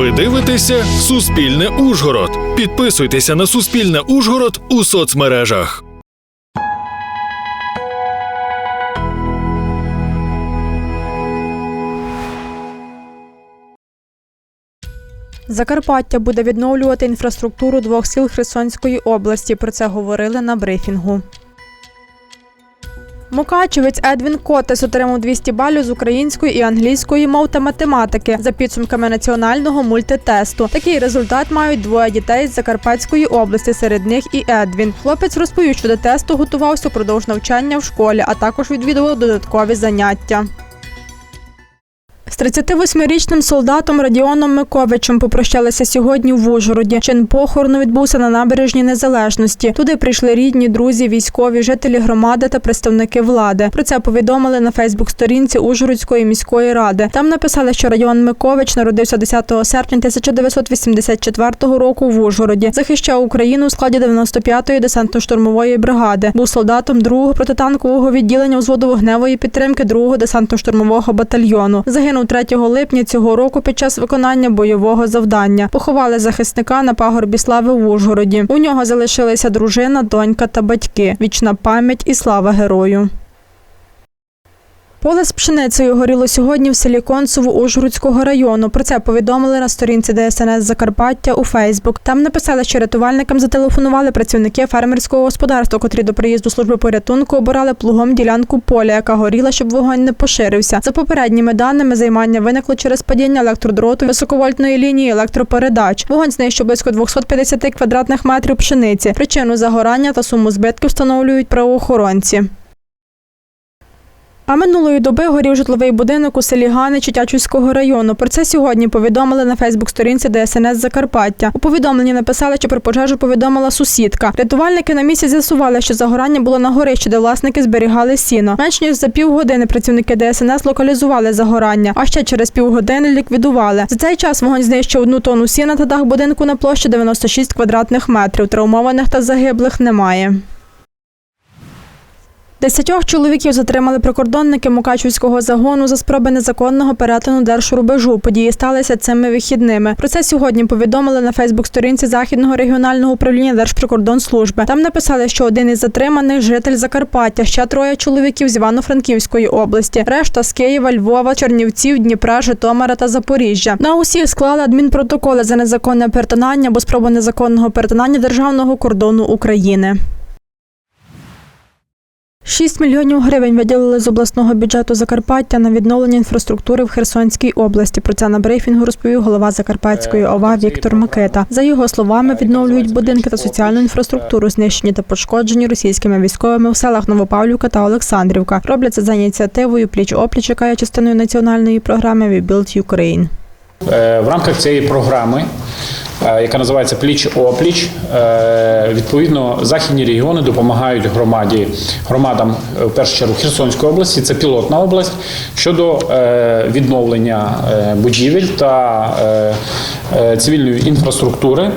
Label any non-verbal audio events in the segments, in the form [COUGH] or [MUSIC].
Ви дивитеся Суспільне Ужгород. Підписуйтеся на Суспільне Ужгород у соцмережах. Закарпаття буде відновлювати інфраструктуру двох сіл Херсонської області. Про це говорили на брифінгу. Мукачевець Едвін Котес отримав 200 балів з української і англійської мов та математики за підсумками національного мультитесту. Такий результат мають двоє дітей з Закарпатської області. Серед них і Едвін. Хлопець розповів, що до тесту готувався впродовж навчання в школі, а також відвідував додаткові заняття. З 38-річним солдатом Радіоном Миковичем попрощалися сьогодні в Ужгороді. Чин похорону відбувся на набережній Незалежності. Туди прийшли рідні, друзі, військові, жителі громади та представники влади. Про це повідомили на Фейсбук-сторінці Ужгородської міської ради. Там написали, що Радіон Микович народився 10 серпня 1984 року в Ужгороді. Захищав Україну у складі 95-ї десантно-штурмової бригади. Був солдатом 2-го протитанкового відділення взводу вогневої підтримки 2-го десантно-штурмового батальйону. Загинув 3 липня цього року під час виконання бойового завдання. Поховали захисника на пагорбі слави в Ужгороді. У нього залишилися дружина, донька та батьки. Вічна пам'ять і слава герою. Поле з пшеницею горіло сьогодні в селі Концево Ужгородського району. Про це повідомили на сторінці ДСНС Закарпаття у Фейсбук. Там написали, що рятувальникам зателефонували працівники фермерського господарства, котрі до приїзду служби порятунку обирали плугом ділянку поля, яка горіла, щоб вогонь не поширився. За попередніми даними, займання виникло через падіння електродроту високовольтної лінії електропередач. Вогонь знищив близько 250 квадратних метрів пшениці. Причину загорання та суму збитків встановлюють правоохоронці. А минулої доби горів житловий будинок у селі Ганичі Тячівського району. Про це сьогодні повідомили на Фейсбук-сторінці ДСНС Закарпаття. У повідомленні написали, що про пожежу повідомила сусідка. Рятувальники на місці з'ясували, що загорання було на горищі, де власники зберігали сіно. Менш ніж за півгодини працівники ДСНС локалізували загорання, а ще через півгодини ліквідували. За цей час вогонь знищив одну тонну сіна та дах будинку на площі 96 квадратних метрів. Травмованих та загиблих немає. Десятьох чоловіків затримали прикордонники Мукачівського загону за спроби незаконного перетину держрубежу. Події сталися цими вихідними. Про це сьогодні повідомили на Фейсбук-сторінці Західного регіонального управління Держприкордонслужби. Там написали, що один із затриманих житель Закарпаття, ще троє чоловіків з Івано-Франківської області, решта з Києва, Львова, Чернівців, Дніпра, Житомира та Запоріжжя. На усіх склали адмінпротоколи за незаконне перетинання або спробу незаконного перетинання державного кордону України. 6 мільйонів гривень виділили з обласного бюджету Закарпаття на відновлення інфраструктури в Херсонській області. Про це на брифінгу розповів голова Закарпатської ОВА Віктор Микита. За його словами, відновлюють будинки та соціальну інфраструктуру, знищені та пошкоджені російськими військовими в селах Новопавлівка та Олександрівка. Роблять це за ініціативою пліч опліч, яка є частиною національної програми «We Build Ukraine». Е, В рамках цієї програми, е, яка називається Пліч опліч, е, відповідно західні регіони допомагають громаді громадам в першу чергу Херсонської області. Це пілотна область щодо відновлення будівель та цивільної інфраструктури.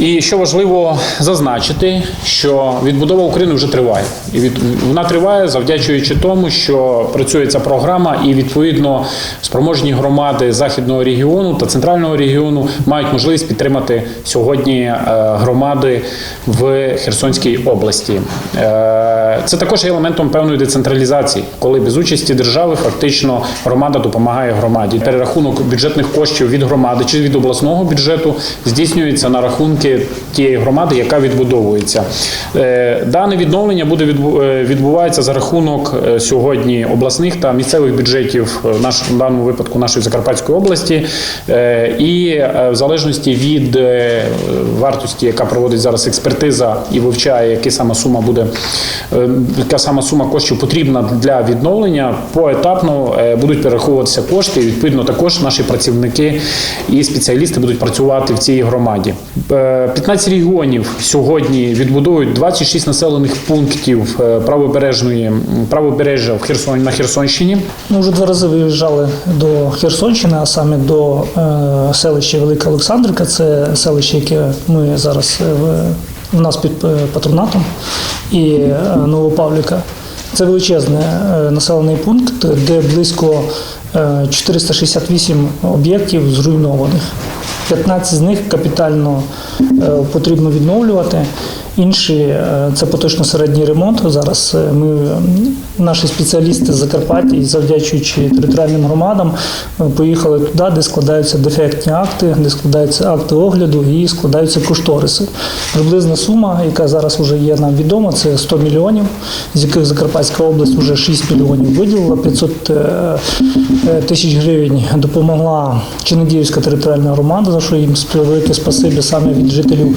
І що важливо зазначити, що відбудова України вже триває, і від вона триває завдячуючи тому, що працює ця програма, і відповідно спроможні громади західного регіону та центрального регіону мають можливість підтримати сьогодні е, громади в Херсонській області. Е, Це також є елементом певної децентралізації, коли без участі держави фактично громада допомагає громаді. Перерахунок бюджетних коштів від громади чи від обласного бюджету здійснюється на рахунки тієї громади, яка відбудовується. Е, Дане відновлення буде е, відбувається за рахунок е, сьогодні обласних та місцевих бюджетів в нашому даному випадку нашої Закарпатської області, і в залежності від вартості, яка проводить зараз експертиза і вивчає, яка сама сума буде, яка сама сума коштів потрібна для відновлення, поетапно будуть перераховуватися кошти. І відповідно також наші працівники і спеціалісти будуть працювати в цій громаді. Е, 15 регіонів сьогодні відбудовують 26 населених пунктів е, правобережної правобережжя в Херсон на Херсонщині. Ми вже два рази виїжджали до Херсонщини, а саме до е, селища Велика Олександрівка. Це селище, яке ми зараз е, в, нас під патронатом, і Новопавлівка. Це величезний населений пункт, де близько 468 об'єктів зруйнованих. 15 з них капітально е, потрібно відновлювати. Інші е, це поточно середній ремонт. Зараз е, ми, наші спеціалісти з Закарпаття, і завдячуючи територіальним громадам, е, поїхали туди, де складаються дефектні акти, де складаються акти огляду і складаються кошториси. Приблизна сума, яка зараз вже є нам відома, це 100 мільйонів, з яких Закарпатська область вже 6 мільйонів виділила, 500 е, е, тисяч гривень допомогла Чинодіївська територіальна громада, за що їм велике спасибі саме від жителів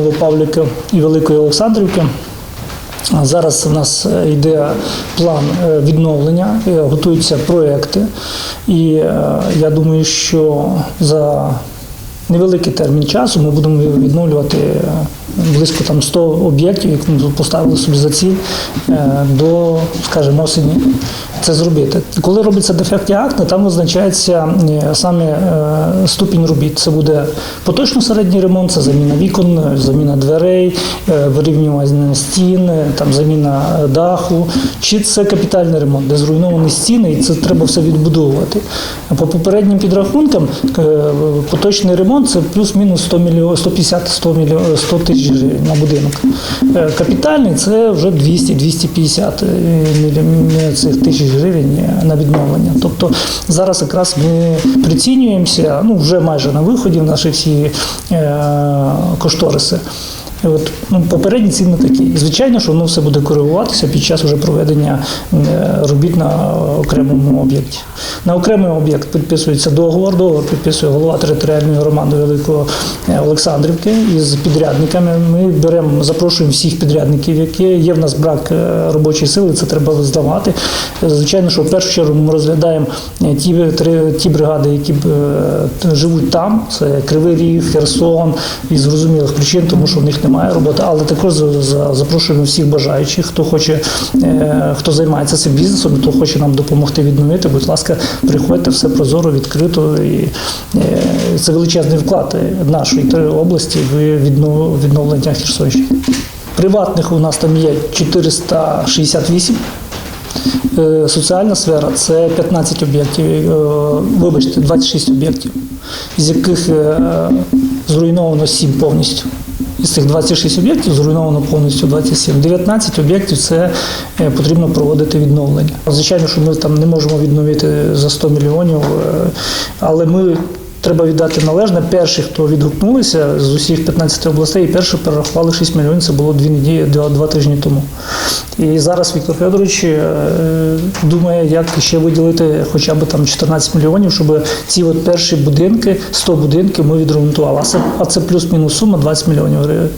Новопавлівки і Великої Олександрівки. Зараз у нас е, йде план е, відновлення, е, готуються проекти, і я думаю, що за невеликий термін часу ми будемо відновлювати близько там 100 об'єктів, які ми поставили собі за ціль е, до, скажімо, осені це зробити. Коли робиться дефектні акти, там визначається е, саме е, ступінь робіт. Це буде поточно середній ремонт, це заміна вікон, заміна дверей, вирівнювання стін, там заміна даху, чи це капітальний ремонт, де зруйновані стіни, і це треба все відбудовувати. По попереднім підрахункам поточний ремонт це плюс-мінус 100 мільйон, 150-100 мільйон, 100 тисяч на будинок. Е, Капітальний це вже 200-250 е, цих тисяч гривень на відновлення. Тобто зараз якраз ми прицінюємося, ну вже майже на виході в наші всі е, кошториси. От, ну, попередні ціни такі. Звичайно, що воно все буде коригуватися під час уже проведення е, робіт на окремому об'єкті. На окремий об'єкт підписується договор, договор підписує голова територіальної громади Великого е, Олександрівки із підрядниками. Ми беремо, запрошуємо всіх підрядників, які є в нас брак е, робочої сили, це треба здавати. Звичайно, що в першу чергу ми розглядаємо ті, три- ті бригади, які живуть там, це Кривий Ріг, Херсон, із зрозумілих причин, тому що в них немає роботи, але також за- за- запрошуємо всіх бажаючих, хто хоче, е, хто займається цим бізнесом, хто хоче нам допомогти відновити. Будь ласка, приходьте, все прозоро, відкрито. І е, це величезний вклад нашої області в відновлення Херсонщини. Приватних у нас там є 468. Е, Соціальна сфера це 15 об'єктів, вибачте, 26 об'єктів, з яких зруйновано 7 повністю. Із цих 26 об'єктів зруйновано повністю 27. 19 об'єктів це е, потрібно проводити відновлення. Звичайно, що ми там не можемо відновити за 100 мільйонів, е, але ми. Треба віддати належне. Перші, хто відгукнулися з усіх 15 областей, перші перерахували 6 мільйонів. Це було дві неділі, два тижні тому. І зараз Віктор Федорович е, думає, як ще виділити хоча б там 14 мільйонів, щоб ці от перші будинки, 100 будинків ми відремонтували. А це, а це плюс-мінус сума 20 мільйонів гривень.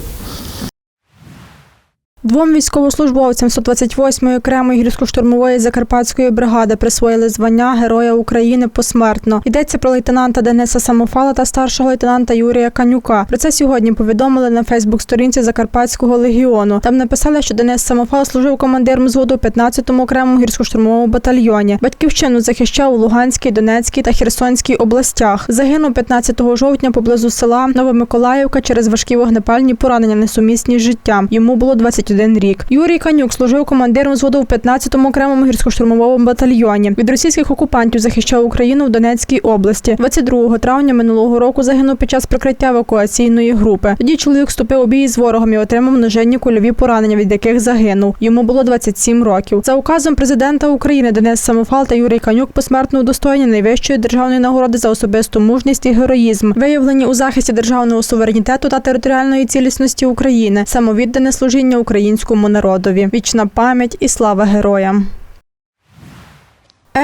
Двом військовослужбовцям 128-ї окремої гірсько-штурмової закарпатської бригади присвоїли звання Героя України посмертно. Йдеться про лейтенанта Дениса Самофала та старшого лейтенанта Юрія Канюка. Про це сьогодні повідомили на Фейсбук-сторінці Закарпатського легіону. Там написали, що Денис Самофал служив командиром взводу у 15-му окремому гірсько-штурмовому батальйоні. Батьківщину захищав у Луганській, Донецькій та Херсонській областях. Загинув 15 жовтня поблизу села Новомиколаївка через важкі вогнепальні поранення несумісні з життям. Йому було 21 рік. Юрій Канюк служив командиром взводу в 15-му окремому гірсько-штурмовому батальйоні. Від російських окупантів захищав Україну в Донецькій області. 22 травня минулого року загинув під час прикриття евакуаційної групи. Тоді чоловік вступив у бій з ворогом і отримав множинні кульові поранення, від яких загинув. Йому було 27 років. За указом президента України Денис Самофал та Юрій Канюк посмертно удостоєні найвищої державної нагороди за особисту мужність і героїзм, виявлені у захисті державного суверенітету та територіальної цілісності України, самовіддане служіння українському народові. Вічна пам'ять і слава героям.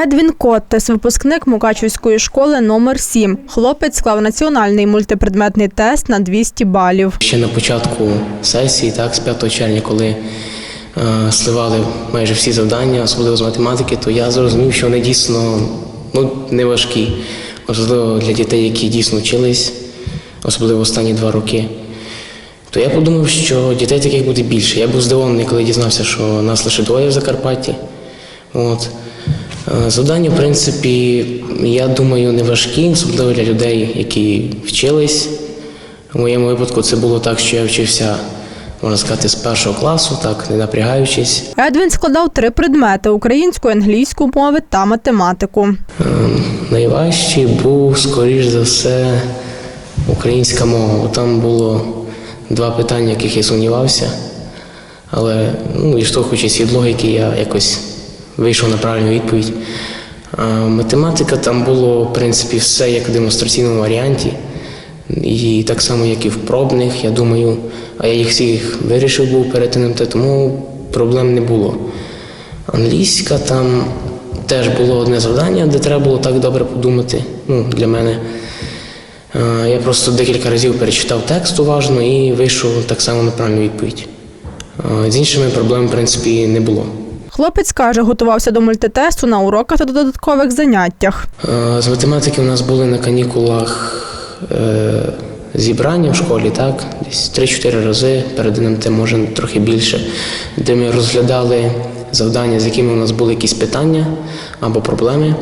Едвін Коттес, випускник Мукачівської школи номер 7 Хлопець склав національний мультипредметний тест на 200 балів. Ще на початку сесії, так, з 5 червня, коли е, сливали майже всі завдання, особливо з математики, то я зрозумів, що вони дійсно ну, не важкі, особливо для дітей, які дійсно вчились, особливо останні два роки. То я подумав, що дітей таких буде більше. Я був здивований, коли дізнався, що нас лише двоє в Закарпатті. От. Е, Завдання, в принципі, я думаю, не важкі, особливо для людей, які вчились. У моєму випадку це було так, що я вчився можна сказати, з першого класу, так не напрягаючись. Едвін складав три предмети: українську, англійську мови та математику. Ем, Найважчий був, скоріш за все, українська мова. Там було два питання, яких я сумнівався. Але ну, відштовхуючись від логіки, я якось вийшов на правильну відповідь. А математика там було, в принципі, все як в демонстраційному варіанті. І так само, як і в пробних, я думаю, а я їх всіх вирішив був перед тому проблем не було. Англійська там теж було одне завдання, де треба було так добре подумати. Ну, для мене. Е, Я просто декілька разів перечитав текст уважно і вийшов так само на правильну відповідь. Е, З іншими проблем, в принципі, не було. Хлопець каже, готувався до мультитесту на уроках та додаткових заняттях. Е, З математики у нас були на канікулах зібрання в школі, так? Десь 3-4 рази перед НМТ, може трохи більше, де ми розглядали завдання, з якими у нас були якісь питання або проблеми.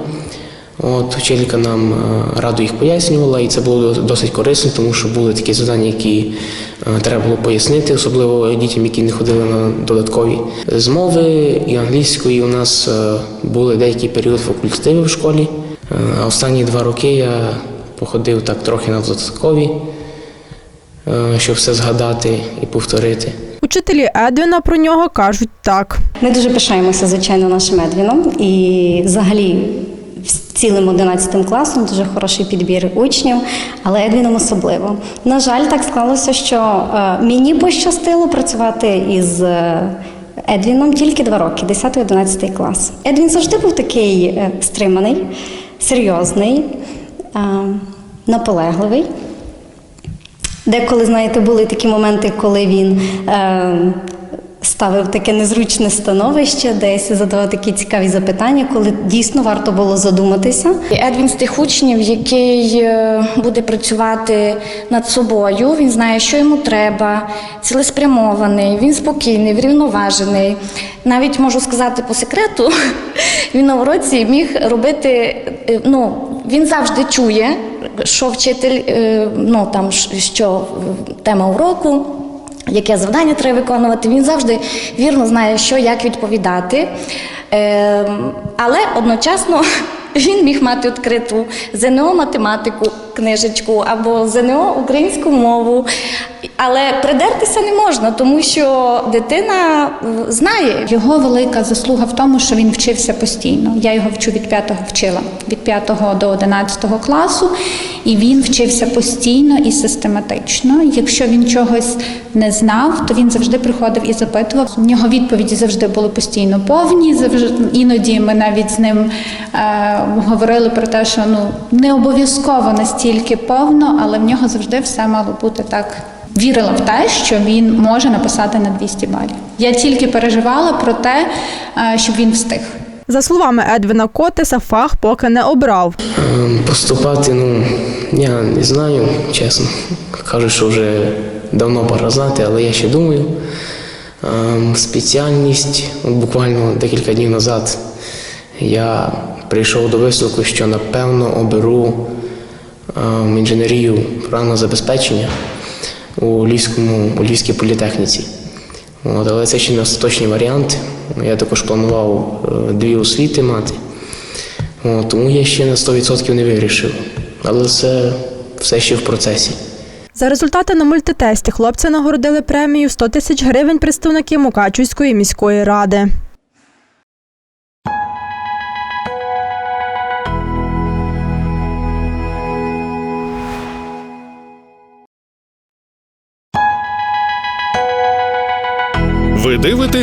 От вчителька нам е, радо їх пояснювала, і це було досить корисно, тому що були такі завдання, які е, треба було пояснити, особливо дітям, які не ходили на додаткові. З мови і англійської у нас е, були деякий період факультативи в школі. А останні два роки я походив так трохи на додаткові, щоб все згадати і повторити. Учителі Едвіна про нього кажуть так. Ми дуже пишаємося, звичайно, нашим Едвіном і взагалі цілим 11 класом дуже хороший підбір учнів, але Едвіном особливо. На жаль, так склалося, що е, мені пощастило працювати із е, Едвіном тільки два роки, 10-11 клас. Едвін завжди був такий е, стриманий, серйозний, наполегливий. Деколи, знаєте, були такі моменти, коли він ставив таке незручне становище, десь задавав такі цікаві запитання, коли дійсно варто було задуматися. Едвін з тих учнів, який е, буде працювати над собою. Він знає, що йому треба, цілеспрямований, він спокійний, врівноважений. Навіть можу сказати по секрету, [LAUGHS] він на уроці міг робити. е, Ну, він завжди чує, що вчитель, е, ну там що тема уроку. Яке завдання треба виконувати, він завжди вірно знає, що як відповідати. Ем, але одночасно [LAUGHS] він міг мати відкриту ЗНО математику, книжечку або ЗНО українську мову. Але придертися не можна, тому що дитина е, знає, Його велика заслуга в тому, що він вчився постійно. Я його вчу від п'ятого вчила від п'ятого до одинадцятого класу, і він вчився постійно і систематично. Якщо він чогось не знав, то він завжди приходив і запитував. У нього відповіді завжди були постійно повні. Завжди іноді ми навіть з ним е, говорили про те, що ну не обов'язково настільки повно, але в нього завжди все мало бути так. Вірила в те, що він може написати на 200 балів. Я тільки переживала про те, е, щоб він встиг. За словами Едвіна Котеса, фах поки не обрав. Ем, Поступати, ну, я не знаю, чесно. Кажуть, що вже давно пора знати, але я ще думаю. Ем, Спеціальність, буквально декілька днів назад я прийшов до висновку, що напевно оберу інженерію програмного забезпечення у Львівському, у Львівській політехніці. От, але це ще не остаточний варіант. Я також планував е, дві освіти мати. О, тому я ще на 100% не вирішив. Але це все ще в процесі. За результати на мультитесті хлопця нагородили премію 100 тисяч гривень представники Мукачівської міської ради.